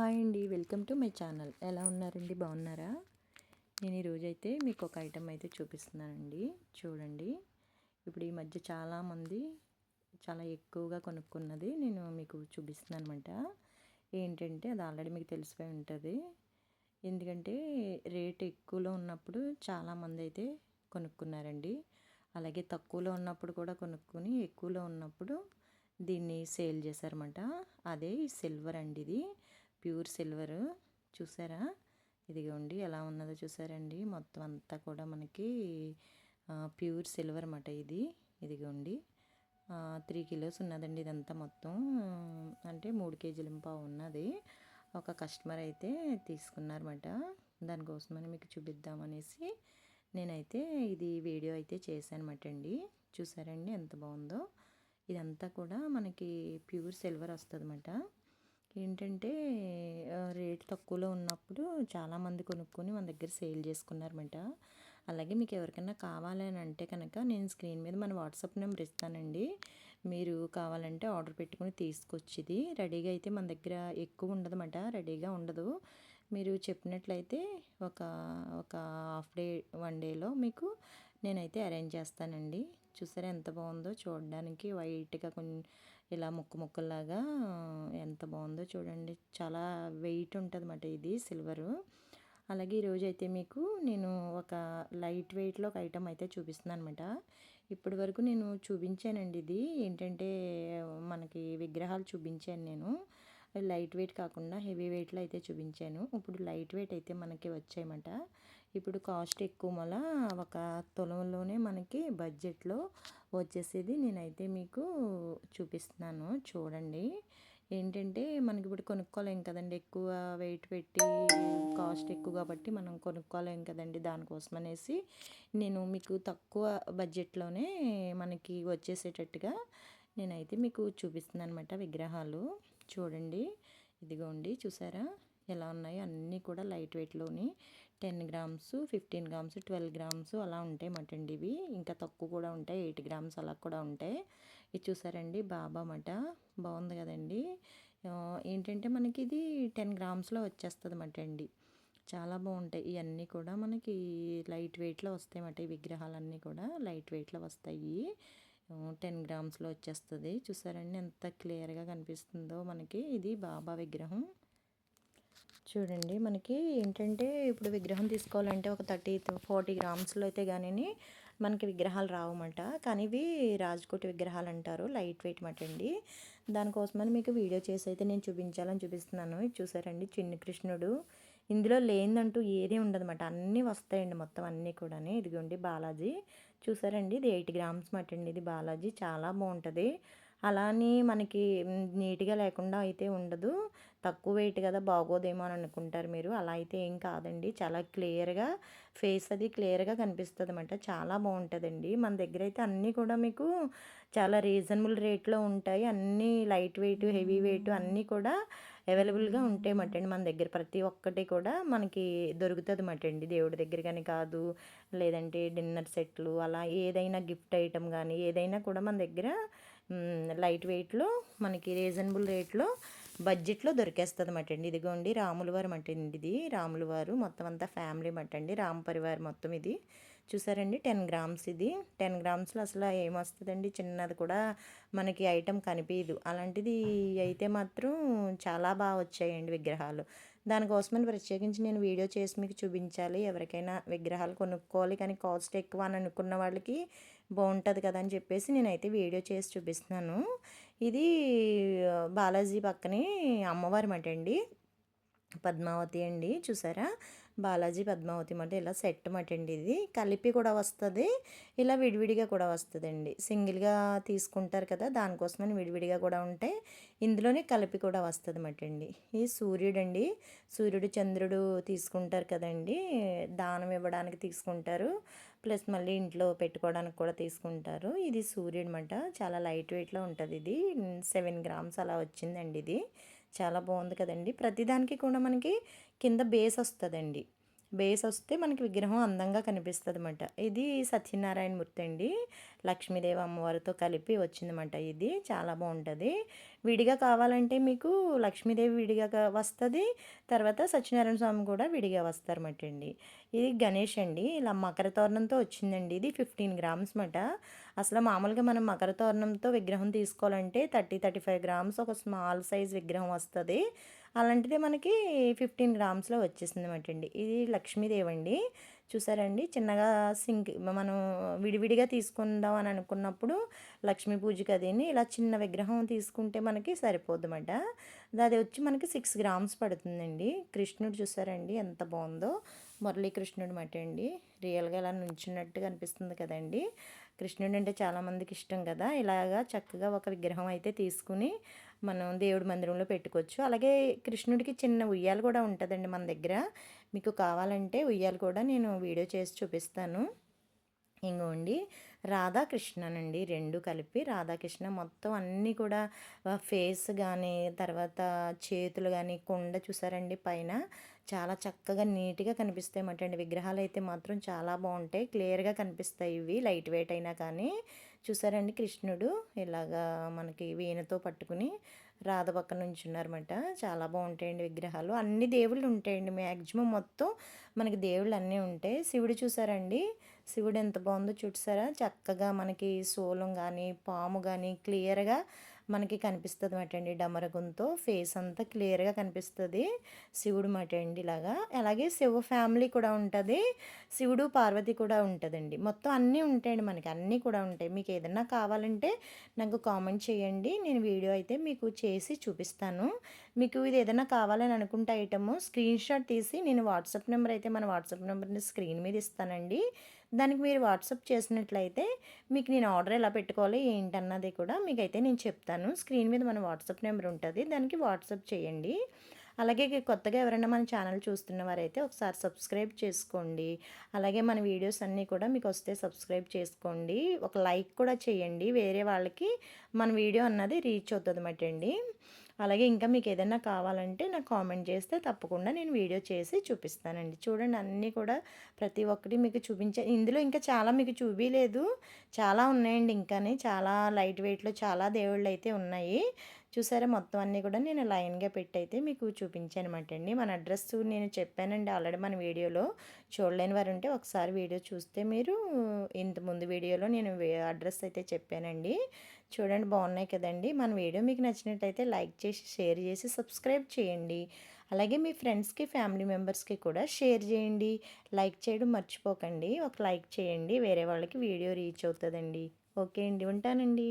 Hi అండి. Welcome to my channel. ఎలా ఉన్నారండి? బాగున్నారా? నేను ఈరోజు అయితే మీకు ఒక ఐటెం అయితే చూపిస్తున్నానండి. చూడండి. ఇప్పుడు ఈ మధ్య చాలామంది చాలా ఎక్కువగా కొనుక్కున్నది నేను మీకు చూపిస్తున్నాను అనమాట ఏంటంటే అది ఆల్రెడీ మీకు తెలిసిపోయి ఉంటుంది. ఎందుకంటే రేట్ ఎక్కువలో ఉన్నప్పుడు చాలామంది అయితే కొనుక్కున్నారండి. అలాగే తక్కువలో ఉన్నప్పుడు కూడా కొనుక్కొని ఎక్కువలో ఉన్నప్పుడు దీన్ని సేల్ చేశారన్నమాట. అదే సిల్వర్ అండి ఇది. Pure silver. చూసారా? ఇదిగోండి ఎలా ఉన్నదో చూసారండి. మొత్తం అంతా కూడా మనకి ప్యూర్ సిల్వర్ అన్నమాట ఇది. ఇదిగోండి. త్రీ కిలోస్ ఉన్నదండి ఇదంతా మొత్తం. అంటే మూడు కేజీల పావు ఉన్నది. ఒక కస్టమర్ అయితే తీసుకున్నారన్నమాట. దానికోసమని మీకు చూపిద్దామనేసి నేనైతే ఇది వీడియో అయితే చేశానమాట అండి. చూసారండి ఎంత బాగుందో. ఇదంతా కూడా మనకి ప్యూర్ సిల్వర్ వస్తుంది అన్నమాట ఏంటంటే రేట్ తక్కువలో ఉన్నప్పుడు చాలామంది కొనుక్కొని మన దగ్గర సేల్ చేసుకున్నారన్నమాట. అలాగే మీకు ఎవరికైనా కావాలని అంటే కనుక నేను స్క్రీన్ మీద మన వాట్సాప్ నెంబర్ ఇస్తానండి. మీరు కావాలంటే ఆర్డర్ పెట్టుకుని తీసుకొచ్చేది. రెడీగా అయితే మన దగ్గర ఎక్కువ ఉండదన్నమాట. రెడీగా ఉండదు. మీరు చెప్పినట్లయితే ఒక ఒక హాఫ్ డే వన్ డేలో మీకు నేనైతే అరేంజ్ చేస్తానండి. చూసారా ఎంత బాగుందో చూడడానికి వైట్గా కొంచెం ఇలా ముక్క ముక్కలాగా ఎంత బాగుందో చూడండి. చాలా వెయిట్ ఉంటుంది అన్నమాట ఇది సిల్వరు. అలాగే ఈరోజు అయితే మీకు నేను ఒక లైట్ వెయిట్లో ఒక ఐటమ్ అయితే చూపిస్తున్నాను అనమాట ఇప్పటి వరకు నేను చూపించానండి ఇది. ఏంటంటే మనకి విగ్రహాలు చూపించాను నేను. లైట్ వెయిట్ కాకుండా హెవీ వెయిట్లో అయితే చూపించాను. ఇప్పుడు లైట్ వెయిట్ అయితే మనకి వచ్చాయన్నమాట. ఇప్పుడు కాస్ట్ ఎక్కువ మళ్ళా ఒక తులంలోనే మనకి బడ్జెట్లో వచ్చేసేది. నేనైతే మీకు చూపిస్తున్నాను. చూడండి. ఏంటంటే మనకి ఇప్పుడు కొనుక్కోలేం కదండి. ఎక్కువ వెయిట్ పెట్టి కాస్ట్ ఎక్కువ కాబట్టి మనం కొనుక్కోలేం కదండి దానికోసం అనేసి. నేను మీకు తక్కువ బడ్జెట్లోనే మనకి వచ్చేసేటట్టుగా నేనైతే మీకు చూపిస్తున్నాను అనమాట విగ్రహాలు. చూడండి. ఇదిగోండి చూసారా? ఎలా ఉన్నాయో? అన్నీ కూడా light వెయిట్లోని ten grams fifteen grams twelve grams అలా ఉంటాయి మటండి ఇవి ఇంకా తక్కువ కూడా ఉంటాయి ఎయిట్ గ్రామ్స్ అలా కూడా ఉంటాయి. ఇది చూసారండి బాబా మట. బాగుంది కదండి. ఏంటంటే మనకి ఇది టెన్ గ్రామ్స్లో వచ్చేస్తుంది అన్నమాట అండి చాలా బాగుంటాయి. ఇవన్నీ కూడా మనకి లైట్ వెయిట్లో వస్తాయి అన్నమాట ఈ విగ్రహాలన్నీ కూడా లైట్ వెయిట్లో వస్తాయి. టెన్ గ్రామ్స్లో వచ్చేస్తుంది. చూసారండి ఎంత క్లియర్గా కనిపిస్తుందో మనకి. ఇది బాబా విగ్రహం. చూడండి మనకి ఏంటంటే ఇప్పుడు విగ్రహం తీసుకోవాలంటే ఒక థర్టీ ఫార్టీ గ్రామ్స్లో అయితే కానీ మనకి విగ్రహాలు రావమాట. కానీ ఇవి రాజకోటి విగ్రహాలు అంటారు లైట్ వెయిట్ మాట అండి దానికోసమని మీకు వీడియో చేసి అయితే నేను చూపించాలని చూపిస్తున్నాను. చూసారండి చిన్న కృష్ణుడు. ఇందులో లేనిదంటూ ఏది ఉండదన్నమాట. అన్నీ వస్తాయండి మొత్తం అన్నీ కూడా ఇదిగోండి బాలాజీ. చూసారండి? ఇది ఎయిట్ గ్రామ్స్ మటన్ అండి ఇది బాలాజీ. చాలా బాగుంటుంది. అలా అని మనకి నీట్గా లేకుండా అయితే ఉండదు. తక్కువ వెయిట్ కదా బాగోదేమో అని అనుకుంటారు మీరు. అలా అయితే ఏం కాదండి. చాలా క్లియర్గా ఫేస్ అది క్లియర్గా కనిపిస్తుంది అనమాట చాలా బాగుంటుందండి. మన దగ్గర అయితే అన్నీ కూడా మీకు చాలా రీజనబుల్ రేట్లో ఉంటాయి. అన్నీ లైట్ వెయిట్ హెవీ వెయిట్ అన్నీ కూడా అవైలబుల్గా ఉంటాయి అండి. మన దగ్గర ప్రతి ఒక్కటి కూడా మనకి దొరుకుతుంది అండి. దేవుడి దగ్గర కానీ కాదు లేదంటే డిన్నర్ సెట్లు అలా ఏదైనా గిఫ్ట్ ఐటమ్ కానీ ఏదైనా కూడా మన దగ్గర లైట్ వెయిట్లో మనకి రీజనబుల్ రేట్లో బడ్జెట్లో దొరికేస్తుంది అన్నమాట అండి ఇదిగోండి రాములవారు మటండి ఇది. రాములవారు మొత్తం అంతా ఫ్యామిలీ మటండి. రామ పరివారం మొత్తం ఇది. చూసారండి టెన్ గ్రామ్స్ ఇది. టెన్ గ్రామ్స్లో అసలు ఏమొస్తుందండి? చిన్నది కూడా మనకి ఐటెం కనిపించదు అలాంటిది అయితే మాత్రం చాలా బాగా వచ్చాయండి విగ్రహాలు. దానికోసమని ప్రత్యేకించి నేను వీడియో చేసి మీకు చూపించాలి. ఎవరికైనా విగ్రహాలు కొనుక్కోవాలి కానీ కాస్ట్ ఎక్కువ అని అనుకున్న వాళ్ళకి బాగుంటుంది కదా అని చెప్పేసి నేనైతే వీడియో చేసి చూపిస్తున్నాను. ఇది బాలాజీ పక్కనే అమ్మవారి మటండి. అండి పద్మావతి అండి చూసారా? బాలాజీ పద్మావతి మాట ఇలా సెట్ మాట అండి ఇది. కలిపి కూడా వస్తుంది ఇలా విడివిడిగా కూడా వస్తుందండి. సింగిల్గా తీసుకుంటారు కదా దానికోసమని విడివిడిగా కూడా ఉంటాయి. ఇందులోనే కలిపి కూడా వస్తుంది మాట అండి ఈ సూర్యుడు అండి సూర్యుడు చంద్రుడు తీసుకుంటారు కదండి దానం ఇవ్వడానికి తీసుకుంటారు. ప్లస్ మళ్ళీ ఇంట్లో పెట్టుకోవడానికి కూడా తీసుకుంటారు. ఇది సూర్యుడు అనమాట చాలా లైట్ వెయిట్లో ఉంటుంది ఇది. సెవెన్ గ్రామ్స్ అలా వచ్చిందండి ఇది. చాలా బాగుంది కదండి. ప్రతిదానికి కూడా మనకి కింద బేస్ వస్తుందండి. బేస్ వస్తే మనకి విగ్రహం అందంగా కనిపిస్తుంది అనమాట ఇది సత్యనారాయణ మూర్తి అండి. లక్ష్మీదేవి అమ్మవారితో కలిపి వచ్చిందన్నమాట ఇది. చాలా బాగుంటుంది. విడిగా కావాలంటే మీకు లక్ష్మీదేవి విడిగా వస్తుంది. తర్వాత సత్యనారాయణ స్వామి కూడా విడిగా వస్తారన్నమాట అండి. ఇది గణేష్ అండి. ఇలా మకర తోరణంతో వచ్చిందండి ఇది ఫిఫ్టీన్ గ్రామ్స్ మాట అసలు మామూలుగా మనం మకర తోరణంతో విగ్రహం తీసుకోవాలంటే థర్టీ థర్టీ ఫైవ్ గ్రామ్స్ ఒక స్మాల్ సైజ్ విగ్రహం వస్తుంది. అలాంటిది మనకి ఫిఫ్టీన్ గ్రామ్స్లో వచ్చేసింది అనమాట అండి. ఇది లక్ష్మీదేవి అండి. చూసారండి? చిన్నగా సింక్ మనం విడివిడిగా తీసుకుందాం అని అనుకున్నప్పుడు లక్ష్మీ పూజకి అదేని ఇలా చిన్న విగ్రహం తీసుకుంటే మనకి సరిపోద్దన్నమాట అది వచ్చి మనకి సిక్స్ గ్రామ్స్ పడుతుందండి. కృష్ణుడు చూసారండి ఎంత బాగుందో. మురళీకృష్ణుడు మాట అండి. రియల్గా ఇలా నుంచున్నట్టుగా అనిపిస్తుంది కదండి. కృష్ణుడు అంటే చాలామందికి ఇష్టం కదా. ఇలాగా చక్కగా ఒక విగ్రహం అయితే తీసుకుని మనం దేవుడి మందిరంలో పెట్టుకోవచ్చు. అలాగే కృష్ణుడికి చిన్న ఉయ్యాలు కూడా ఉంటుందండి మన దగ్గర. మీకు కావాలంటే ఉయ్యాలు కూడా నేను వీడియో చేసి చూపిస్తాను. ఇంకోండి రాధాకృష్ణనండి రెండు కలిపి రాధాకృష్ణ మొత్తం అన్నీ కూడా ఫేస్ కానీ తర్వాత చేతులు కానీ కొండ చూసారండి పైన? చాలా చక్కగా నీట్గా కనిపిస్తాయి అన్నమాట అండి విగ్రహాలు అయితే మాత్రం చాలా బాగుంటాయి క్లియర్గా కనిపిస్తాయి ఇవి లైట్ వెయిట్ అయినా కానీ. చూసారండి కృష్ణుడు. ఇలాగా మనకి వీణతో పట్టుకుని రాధ పక్క నుంచి ఉన్నారన్నమాట చాలా బాగుంటాయండి విగ్రహాలు. అన్ని దేవుళ్ళు ఉంటాయండి. మ్యాక్సిమం మొత్తం మనకి దేవుళ్ళు అన్నీ ఉంటాయి. శివుడు చూసారండి. శివుడు ఎంత బాగుందో చూసారా? చక్కగా మనకి సోలం కానీ పాము కానీ క్లియర్గా మనకి కనిపిస్తుంది మాట అండి డమరగంతో ఫేస్ అంతా క్లియర్గా కనిపిస్తుంది. శివుడు మాట అండి ఇలాగా. అలాగే శివ ఫ్యామిలీ కూడా ఉంటుంది. శివుడు పార్వతి కూడా ఉంటుందండి. మొత్తం అన్నీ ఉంటాయండి మనకి. అన్నీ కూడా ఉంటాయి. మీకు ఏదన్నా కావాలంటే నాకు కామెంట్ చేయండి. నేను వీడియో అయితే మీకు చేసి చూపిస్తాను. మీకు ఇది ఏదైనా కావాలని అనుకుంటే ఐటమ్ స్క్రీన్ షాట్ తీసి నేను వాట్సాప్ నెంబర్ అయితే మన వాట్సాప్ నెంబర్ని స్క్రీన్ మీద ఇస్తానండి. దానికి మీరు వాట్సాప్ చేసినట్లయితే మీకు నేను ఆర్డర్ ఎలా పెట్టుకోవాలి ఏంటన్నది కూడా మీకైతే నేను చెప్తాను. స్క్రీన్ మీద మన వాట్సాప్ నెంబర్ ఉంటుంది. దానికి వాట్సాప్ చేయండి. అలాగే కొత్తగా ఎవరైనా మన ఛానల్ చూస్తున్న వారైతే ఒకసారి సబ్స్క్రైబ్ చేసుకోండి. అలాగే మన వీడియోస్ అన్నీ కూడా మీకు వస్తే సబ్స్క్రైబ్ చేసుకోండి. ఒక లైక్ కూడా చేయండి. వేరే వాళ్ళకి మన వీడియో అన్నది రీచ్ అవుతుంది అండి అలాగే ఇంకా మీకు ఏదైనా కావాలంటే నాకు కామెంట్ చేస్తే తప్పకుండా నేను వీడియో చేసి చూపిస్తానండి. చూడండి అన్నీ కూడా ప్రతి ఒక్కటి మీకు చూపించే ఇందులో ఇంకా చాలా మీకు చూపించలేదు చాలా ఉన్నాయండి ఇంకానే చాలా లైట్ వెయిట్లో చాలా దేవుళ్ళు అయితే ఉన్నాయి. చూసారా మొత్తం అన్నీ కూడా నేను లైన్గా పెట్టి అయితే మీకు చూపించాను అండి. మన అడ్రస్ నేను చెప్పానండి ఆల్రెడీ మన వీడియోలో. చూడలేని వారు ఉంటే ఒకసారి వీడియో చూస్తే మీరు ఇంత ముందు వీడియోలో నేను అడ్రస్ అయితే చెప్పానండి. చూడండి బాగున్నాయి కదండి. మన వీడియో మీకు నచ్చినట్టయితే లైక్ చేసి షేర్ చేసి సబ్స్క్రైబ్ చేయండి. అలాగే మీ ఫ్రెండ్స్కి ఫ్యామిలీ మెంబర్స్కి కూడా షేర్ చేయండి. లైక్ చేయడం మర్చిపోకండి. ఒక లైక్ చేయండి. వేరే వాళ్ళకి వీడియో రీచ్ అవుతుందండి. ఓకే అండి. ఉంటానండి.